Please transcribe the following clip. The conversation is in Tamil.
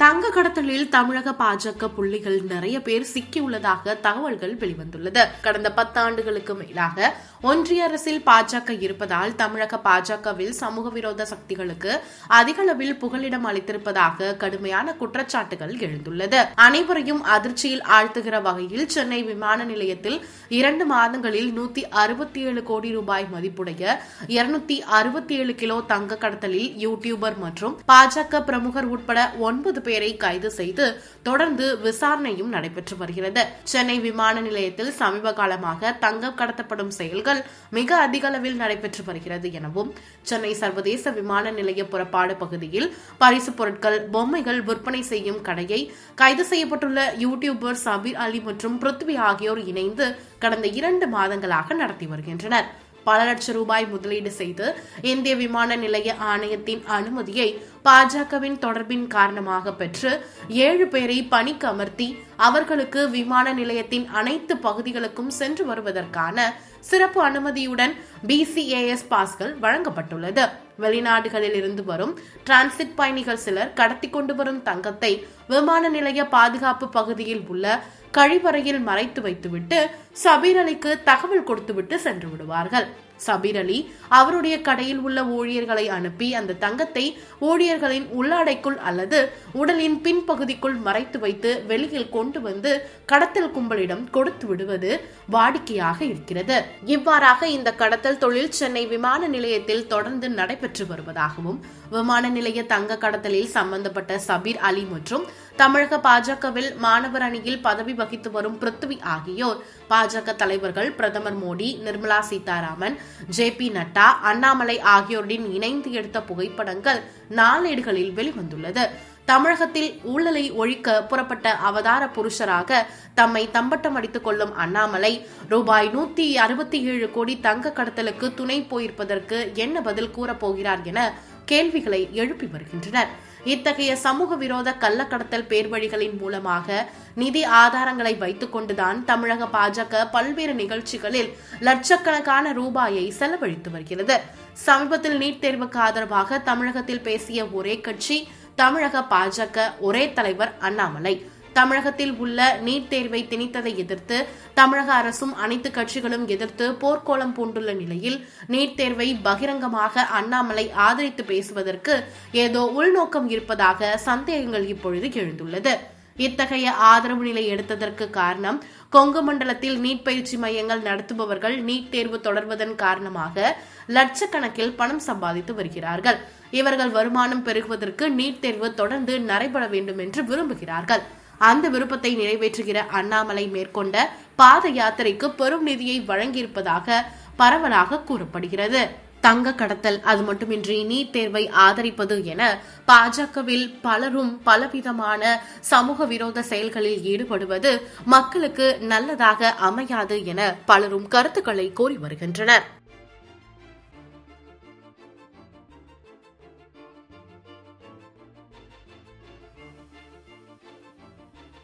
தங்க கடத்தலில் தமிழக பாஜக புள்ளிகள் நிறைய பேர் சிக்கியுள்ளதாக தகவல்கள் வெளிவந்துள்ளது. கடந்த பத்தாண்டுகளுக்கு மேலாக ஒன்றிய அரசில் பாஜக இருப்பதால் தமிழக பாஜகவில் சமூக விரோத சக்திகளுக்கு அதிக அளவில் புகலிடம் அளித்திருப்பதாக கடுமையான குற்றச்சாட்டுகள் எழுந்துள்ளது. அனைவரையும் அதிர்ச்சியில் ஆழ்த்துகிற வகையில் சென்னை விமான நிலையத்தில் இரண்டு மாதங்களில் நூத்தி அறுபத்தி ஏழு கோடி ரூபாய் மதிப்புடைய இருநூத்தி அறுபத்தி ஏழு கிலோ தங்க கடத்தலில் யூடியூபர் மற்றும் பாஜக பிரமுகர் உட்பட ஒன்பது பேரை கைது செய்து தொடர்ந்து விசாரணையும் நடைபெற்று வருகிறது. சென்னை விமான நிலையத்தில் சமீப காலமாக தங்கம் கடத்தப்படும் செயல்கள் மிக அதிக அளவில் நடைபெற்று வருகிறது எனவும் சென்னை சர்வதேச விமான நிலைய புறப்பாடு பகுதியில் பரிசு பொருட்கள் பொம்மைகள் விற்பனை செய்யும் கடையை கைது செய்யப்பட்டுள்ள யூடியூபர் சபீர் அலி மற்றும் பிருத்வி ஆகியோர் இணைந்து கடந்த இரண்டு மாதங்களாக நடத்தி வருகின்றனர். பல லட்சம் ரூபாய் முதலீடு செய்து இந்திய விமான நிலைய ஆணையத்தின் அனுமதியை பாஜகவின் தொடர்பின் காரணமாக பெற்று ஏழு பேரை பணிக்கு அமர்த்தி அவர்களுக்கு விமான நிலையத்தின் அனைத்து பகுதிகளுக்கும் சென்று வருவதற்கான சிறப்பு அனுமதியுடன் பிசிஏஎஸ் பாஸ்கள் வழங்கப்பட்டுள்ளது. வெளிநாடுகளில் இருந்து வரும் டிரான்சிட் பயணிகள் சிலர் கடத்தி கொண்டு வரும் தங்கத்தை விமான நிலைய பாதுகாப்பு பகுதியில் உள்ள கழிவறையில் மறைத்து வைத்துவிட்டு சபீர் அலிக்கு தகவல் கொடுத்துவிட்டு சென்று விடுவார்கள். சபீர் அலி அவருடைய கடையில் உள்ள ஊழியர்களை அனுப்பி அந்த தங்கத்தை ஊழியர்களின் உள்ளாடைக்குள் அல்லது உடலின் பின்பகுதிக்குள் மறைத்து வைத்து வெளியில் கொண்டு வந்து கடத்தல் கும்பலிடம் கொடுத்து விடுவது வாடிக்கையாக இருக்கிறது. இவ்வாறாக இந்த கடத்தல் தொழில் சென்னை விமான நிலையத்தில் தொடர்ந்து நடைபெற்று வருவதாகவும் விமான நிலைய தங்க கடத்தலில் சம்பந்தப்பட்ட சபீர் அலி மற்றும் தமிழக பாஜகவில் மாணவர் அணியில் பதவி வகித்து வரும் பிருத்வி ஆகியோர் பாஜக தலைவர்கள் பிரதமர் மோடி நிர்மலா சீதாராமன் ஜே பி நட்டா அண்ணாமலை ஆகியோருடன் இணைந்து எடுத்த புகைப்படங்கள் நாளேடுகளில் வெளிவந்துள்ளது. தமிழகத்தில் ஊழலை ஒழிக்க புறப்பட்ட அவதார புருஷராக தம்மை தம்பட்டம் அடித்துக் கொள்ளும் அண்ணாமலை ரூபாய் நூத்தி அறுபத்தி ஏழு கோடி தங்க கடத்தலுக்கு துணை போயிருப்பதற்கு என்ன பதில் கூறப்போகிறார் என கேள்விகளை எழுப்பி வருகின்றனர். இத்தகைய சமூக விரோத கள்ளக்கடத்தல் பேர்வழிகளின் மூலமாக நிதி ஆதாரங்களை வைத்துக் கொண்டுதான் தமிழக பாஜக பல்வேறு நிகழ்ச்சிகளில் லட்சக்கணக்கான ரூபாயை செலவழித்து வருகிறது. சமீபத்தில் நீட் தேர்வுக்கு ஆதரவாக தமிழகத்தில் பேசிய ஒரே கட்சி தமிழக பாஜக ஒரே தலைவர் அண்ணாமலை. தமிழகத்தில் உள்ள நீட் தேர்வை திணித்ததை எதிர்த்து தமிழக அரசும் அனைத்து கட்சிகளும் எதிர்த்து போர்க்கோளம் பூண்டுள்ள நிலையில் நீட் தேர்வை பகிரங்கமாக அண்ணாமலை ஆதரித்து பேசுவதற்கு ஏதோ உள்நோக்கம் இருப்பதாக சந்தேகங்கள் இப்பொழுது எழுந்துள்ளது. இத்தகைய ஆதரவு நிலை எடுத்ததற்கு காரணம் கொங்கு மண்டலத்தில் நீட் பயிற்சி மையங்கள் நடத்துபவர்கள் நீட் தேர்வு தொடர்வதன் காரணமாக லட்சக்கணக்கில் பணம் சம்பாதித்து வருகிறார்கள். இவர்கள் வருமானம் பெருகுவதற்கு நீட் தேர்வு தொடர்ந்து நடைபெற வேண்டும் என்று விரும்புகிறார்கள். அந்த விருப்பத்தை நிறைவேற்றுகிற அண்ணாமலை மேற்கொண்ட பாத யாத்திரைக்கு பெரும் நிதியை வழங்கியிருப்பதாக பரவலாக கூறப்படுகிறது. தங்க கடத்தல் அது மட்டுமின்றி நீட் தேர்வை ஆதரிப்பது என பாஜகவில் பலரும் பலவிதமான சமூக விரோத செயல்களில் ஈடுபடுவது மக்களுக்கு நல்லதாக அமையாது என பலரும் கருத்துக்களை கோரி வருகின்றனர்.